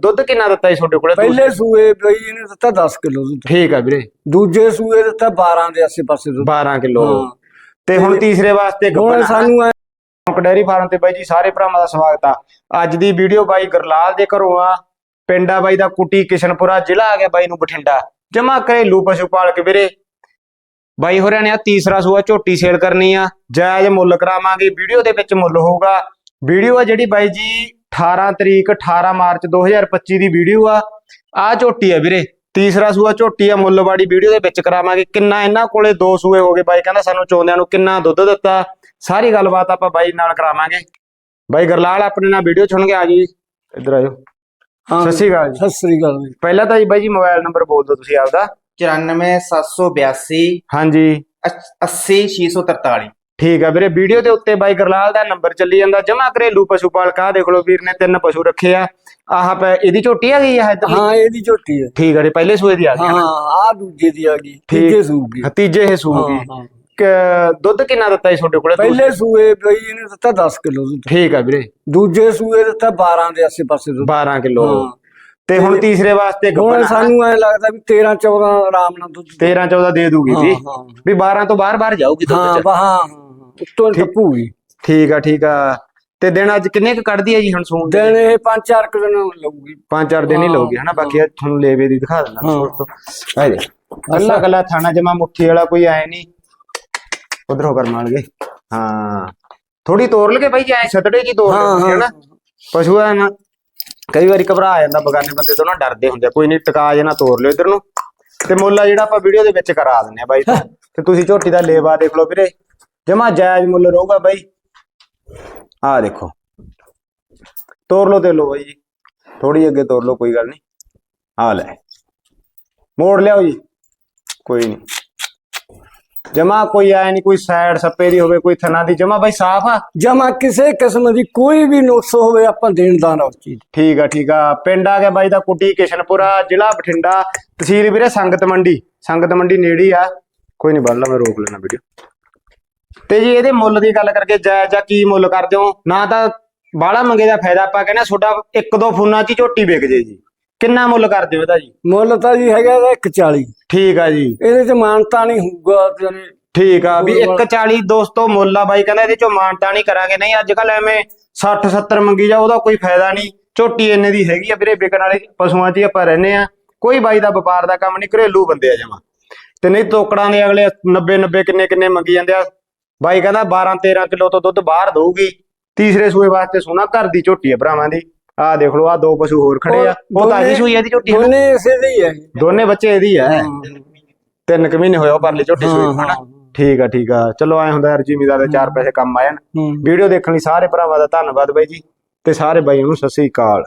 ਦੁੱਧ ਕਿੰਨਾ ਦਿੱਤਾ ਜੀ ਤੁਹਾਡੇ ਕੋਲੇ? ਪਹਿਲੇ ਸੂਏ ਬਈ ਇਹਨੇ ਦਿੱਤਾ 10 ਕਿਲੋ ਦੁੱਧ। ਠੀਕ ਆ ਵੀਰੇ। ਦੂਜੇ ਸੂਏ ਦਿੱਤਾ 12 ਦੇ ਆਸੇ ਪਾਸੇ ਦੁੱਧ। 12 ਕਿਲੋ। ਤੇ ਹੁਣ ਤੀਸਰੇ ਵਾਸਤੇ ਹੁਣ ਸਾਨੂੰ ਡੈਰੀ ਫਾਰਮ ਤੇ ਬਾਈ ਜੀ ਸਾਰੇ ਭਰਾਵਾਂ ਦਾ ਸਵਾਗਤ ਆ। ਅੱਜ ਦੀ ਵੀਡੀਓ ਬਾਈ ਗਰਲਾਲ ਦੇ ਘਰੋਂ ਆ। ਪਿੰਡਾ ਬਾਈ ਦਾ ਕੁੱਟੀ ਕਿਸ਼ਨਪੁਰਾ ਜ਼ਿਲ੍ਹਾ ਆ ਗਿਆ ਬਾਈ ਨੂੰ ਬਠਿੰਡਾ। ਜਮਾ ਘਰੇਲੂ ਪਸ਼ੂ ਪਾਲ ਕੇ ਵੀਰੇ। ਬਾਈ ਹੋਰਿਆਂ ਨੇ ਆ ਤੀਸਰਾ ਸੂਆ ਝੋਟੀ ਸੇਲ ਕਰਨੀ ਆ। ਜਾਇਜ਼ ਮੁੱਲ ਕਰਾਵਾਂਗੇ। ਵੀਡੀਓ ਦੇ ਵਿੱਚ ਮੁੱਲ ਹੋਊਗਾ। ਵੀਡੀਓ ਆ ਜਿਹੜੀ ਬਾਈ ਜੀ 18 ਤਰੀਕ 18 ਮਾਰਚ 2025 ਦੀ ਵੀਡੀਓ ਆ। ਆ ਝੋਟੀ ਆ ਵੀਰੇ ਤੀਸਰਾ ਸੂਆ ਝੋਟੀ ਆ ਮੁੱਲਵਾੜੀ ਵੀਡੀਓ ਦੇ ਵਿੱਚ ਕਰਾਵਾਂਗੇ। ਕਿੰਨਾ ਇਹਨਾਂ ਕੋਲੇ ਦੋ ਸੂਏ ਹੋ ਗਏ ਬਾਈ ਕਹਿੰਦਾ ਸਾਨੂੰ ਚੋਂਦਿਆਂ ਨੂੰ ਕਿੰਨਾ ਦੁੱਧ ਦਿੱਤਾ। ਸਾਰੀ ਗੱਲਬਾਤ ਆਪਾਂ ਬਾਈ ਨਾਲ ਕਰਾਵਾਂਗੇ। ਬਾਈ ਗਰਲਾਲ ਆਪਣੇ ਨਾਲ ਵੀਡੀਓ ਸੁਣ ਕੇ ਆ ਜੀ ਇੱਧਰ ਹਾਂ ਸਤਿ ਸ਼੍ਰੀ ਅਕਾਲ ਜੀ। ਸਤਿ ਸ੍ਰੀ ਅਕਾਲ ਜੀ। ਪਹਿਲਾਂ ਤਾਂ ਜੀ ਬਾਈ ਜੀ ਮੋਬਾਈਲ ਨੰਬਰ ਬੋਲ ਦਿਓ ਤੁਸੀਂ ਆਪਦਾ। 94782 ਹਾਂਜੀ। 80643 ਠੀਕ ਆ ਵੀਰੇ ਵੀਡੀਓ ਦੇ ਉੱਤੇ ਬਾਈ ਗਰਲਾਲ ਦਾ ਨੰਬਰ ਚੱਲੀ ਜਾਂਦਾ ਜਮਾ ਘਰੇਲੂ ਪਸ਼ੂ ਪਾਲਕ ਆ ਦੇਖ ਲਓ ਵੀਰ ਨੇ ਤਿੰਨ ਪਸ਼ੂ ਰੱਖੇ ਆ। ਆਹ ਪੈ ਇਹਦੀ ਝੋਟੀ ਆ ਗਈ ਆ ਇੱਧਰ? ਹਾਂ ਇਹਦੀ ਝੋਟੀ ਹੈ ਠੀਕ ਆ ਜੀ ਪਹਿਲੇ ਸੂਏ ਦੀ ਆ ਗਈ ਹਾਂ ਆ ਦੂਜੇ ਦੀ ਆ ਗਈ। ਤੀਜੇ ਸੂਗੀ ਹਾਂ, ਤੀਜੇ ਇਹ ਸੂਗੀ ਹਾਂ, ਹਾਂ। ਦੁੱਧ ਕਿੰਨਾ ਦਿੱਤਾ ਜੀ ਤੁਹਾਡੇ ਕੋਲੇ? ਪਹਿਲੇ ਸੂਏ ਬਈ ਇਹਨੇ ਦਿੱਤਾ 10 ਕਿਲੋ ਦੁੱਧ। ਠੀਕ ਆ ਵੀਰੇ। ਦੂਜੇ ਸੂਏ ਦਿੱਤਾ 12 ਦੇ ਆਸੇ ਪਾਸੇ ਦੁੱਧ। 12 ਕਿਲੋ। ਹਾਂ। ਤੇ ਹੁਣ ਤੀਸਰੇ ਵਾਸਤੇ ਹੁਣ ਗੱਬਨ ਸਾਨੂੰ ਐ ਲੱਗਦਾ ਵੀ 13 14 ਆਰਾਮ ਨਾਲ ਦੁੱਧ 13 14 ਦੇ ਦੂਗੀ ਜੀ। ਹਾਂ। ਵੀ 12 ਤੋਂ ਬਾਹਰ ਬਾਹਰ ਜਾਊਗੀ ਦੁੱਧ ਹਾਂ ਚ। ਹਾਂ ਹਾਂ। ਉੱਤੋਂ ਟੱਪੂਗੀ ਠੀਕ ਆ ਠੀਕ ਆ। ਤੇ ਦਿਨ ਅੱਜ ਕਿੰਨੇ ਕ ਕੱਢਦੀ ਹੈ ਜੀ ਹੁਣ ਸੂਣ ਦੇ ਦਿਨ ਇਹ 5-4 ਦਿਨ ਲਊਗੀ। ਪੰਜ ਚਾਰ ਦਿਨ ਹੀ ਹਾਂ। ਹਨਾ? ਬਾਕੀ ਤੁਹਾਨੂੰ ਲੇਵੇ ਦੀ ਦਿਖਾ ਦਿੰਦਾ ਹਾਂ। ਸੂਟ ਤੋਂ। ਆ ਦੇ ਅੱਲਾ ਕੱਲਾ ਥਾਣਾ ਜਮਾ ਮੁੱਠੀ ਵਾਲਾ ਕੋਈ ਆਏ ਨਹੀਂ ਉਧਰੋਂ ਕਰਨ ਵਾਲਗੇ ਹਾਂ। ਥੋੜੀ ਤੋੜ ਲਗੇ ਭਾਈ ਜੀ ਐ ਛਤੜੇ ਜੀ ਹਾਂ, ਲੈਂਦੇ ਹਾਂ। ਹਨਾ? ਪਸ਼ੂ ਆ ਨਾ ਕਈ ਵਾਰੀ ਘਬਰਾ ਜਾਂਦਾ ਬਗਾਨੇ ਬੰਦੇ ਤੋਂ ਨਾ ਡਰਦੇ ਹੁੰਦੇ ਆ। ਕੋਈ ਨਹੀਂ ਟਿਕਾ ਜੇ ਨਾ ਤੋੜ ਲਿਓ ਇਧਰ ਨੂੰ। ਤੇ ਮੁੱਲ ਜਿਹੜਾ ਆਪਾਂ ਵੀਡੀਓ ਦੇ ਵਿੱਚ ਕਰਾ ਦਿੰਨੇ ਆ ਬਾਈ। ਤੇ ਤੁਸੀਂ ਝੋਟੀ ਦਾ ਲੇਵਾ ਦੇਖ ਲਓ ਵੀਰੇ। ਜਮਾ ਜਾਇਜ਼ ਮੁੱਲ ਰਹੂਗਾ ਬਾਈ। ਆ ਦੇਖੋ। ਤੋੜ ਲਓ ਤੇ ਬਾਈ ਜੀ। ਥੋੜੀ ਅੱਗੇ ਤੋੜ ਲਓ ਕੋਈ ਗੱਲ ਨਹੀਂ। ਆ ਲੈ। ਮੋੜ ਲਿਆਓ ਜੀ। ਕੋਈ ਨਹੀਂ। ਜਮਾ ਕੋਈ ਆਇਆ ਨਹੀਂ ਕੋਈ ਸਾਈਡ ਸੱਪੇ ਦੀ ਹੋਵੇ ਕੋਈ ਥਣਾ ਦੀ ਜਮਾ ਬਾਈ ਸਾਫ਼ ਆ। ਜਮਾ ਕਿਸੇ ਕਿਸਮ ਦੀ ਕੋਈ ਵੀ ਨੁਕਸ ਹੋਵੇ ਆਪਾਂ ਦੇਣਦਾਰ ਉਸ ਚੀਜ਼ ਠੀਕ ਆ ਠੀਕ ਆ। ਪਿੰਡ ਆ ਗਿਆ ਬਾਈ ਦਾ ਕੁੱਟੀ ਕਿਸ਼ਨਪੁਰਾ ਜ਼ਿਲ੍ਹਾ ਬਠਿੰਡਾ। ਤਹਿਸੀਲ ਵੀਰੇ ਸੰਗਤ ਮੰਡੀ। ਸੰਗਤ ਮੰਡੀ ਨੇੜੇ ਆ। ਕੋਈ ਨਹੀਂ ਬੰਨ ਲਾ ਮੈਂ ਰੋਕ ਲੈਣਾ ਵੀਡੀਓ। ਤੇ ਜੀ ਇਹਦੇ ਮੁੱਲ ਦੀ ਗੱਲ ਕਰਕੇ ਜਾਇਜ਼ ਆ ਕੀ ਮੁੱਲ ਕਰਦੇ ਹੋ ਨਾ ਤਾਂ ਬਾਹਲਾ ਮੰਗੇ ਦਾ ਫਾਇਦਾ ਆਪਾਂ ਕਹਿੰਦੇ ਤੁਹਾਡਾ ਇੱਕ ਦੋ ਫੋਨਾਂ 'ਚ ਹੀ ਝੋਟੀ ਵਿਕ ਜੇ ਜੀ। ਕਿੰਨਾ ਮੁੱਲ ਕਰਦੇ ਹੋ ਇਹਦਾ ਜੀ? ਮੁੱਲ ਤਾਂ ਜੀ ਹੈਗਾ ਇਹਦਾ 140 ਠੀਕ ਆ ਜੀ। ਇਹਦੇ ਚ ਮਾਨਤਾ ਨਹੀਂ ਹੋਊਗਾ ਜਾਣੀ ਠੀਕ ਆ ਵੀ ਹੋਰ 140 ਦੋਸਤੋ ਮੁੱਲ ਆ ਬਾਈ ਕਹਿੰਦਾ ਇਹਦੇ ਚੋਂ ਮਾਨਤਾ ਨਹੀਂ ਕਰਾਂਗੇ। ਨਹੀਂ ਅੱਜ ਕੱਲ ਐਵੇਂ 60 70 ਮੰਗੀ ਜਾ ਉਹਦਾ ਕੋਈ ਫਾਇਦਾ ਨਹੀਂ। ਝੋਟੀ ਇੰਨੇ ਦੀ ਹੈਗੀ ਆ ਵੀਰੇ ਵਿਕਣ ਵਾਲੇ ਪਸ਼ੂਆਂ 'ਚ ਹੀ ਆਪਾਂ ਰਹਿੰਦੇ ਆ ਕੋਈ ਬਾਈ ਦਾ ਵਪਾਰ ਦਾ ਕੰਮ ਨਹੀਂ ਘਰੇਲੂ ਬੰਦੇ ਆ ਜਮਾ। ਤੇ ਨਹੀਂ ਤੋਕੜਾਂ ਦੇ ਅਗਲੇ 90 90 ਕਿੰਨੇ ਕਿੰਨੇ ਮੰਗੀ ਜਾਂਦੇ ਆ ਬਾਈ ਕਹਿੰਦਾ 12 13 ਕਿਲੋ ਤੋਂ ਦੁੱਧ ਬਾਹਰ ਦਊਗੀ। ਤੀਸਰੇ ਸੂਏ ਵਾਸਤੇ ਸੋਨਾ ਘਰ ਦੀ ਝੋਟੀ ਆ ਭਰਾਵਾਂ ਦੀ। ਆਹ ਦੇਖ ਲਓ ਆ ਦੋ ਪਸ਼ੂ ਹੋਰ ਖੜੇ ਆ। ਉਹ ਤਾਂ ਜੀ ਸੂਈ ਆ ਦੀ ਝੋਟੀ? ਦੋਨੇ ਇਸੇ ਦੇ ਹੀ ਹੈ ਦੋਨੇ ਬੱਚੇ ਇਹਦੀ ਆ ਤਿੰਨ ਕੁ ਮਹੀਨੇ ਹੋਏ ਉਹ ਪਰਲੀ ਝੋਟੀ ਸੂਈ ਹਾਂ, ਨੂੰ, ਹਨਾ? ਹਾਂ। ਠੀਕ ਆ ਠੀਕ ਆ। ਚਲੋ ਐ ਹੁੰਦਾ ਯਾਰ ਜ਼ਿਮੀਦਾਰ ਦੇ ਚਾਰ ਪੈਸੇ ਕੰਮ ਆ ਜਾਣ। ਹੂੰ। ਵੀਡੀਓ ਦੇਖਣ ਲਈ ਸਾਰੇ ਭਰਾਵਾਂ ਦਾ ਧੰਨਵਾਦ ਬਾਈ ਜੀ। ਤੇ ਸਾਰੇ ਬਾਈਆਂ ਨੂੰ ਸਤਿ ਸ੍ਰੀ ਅਕਾਲ।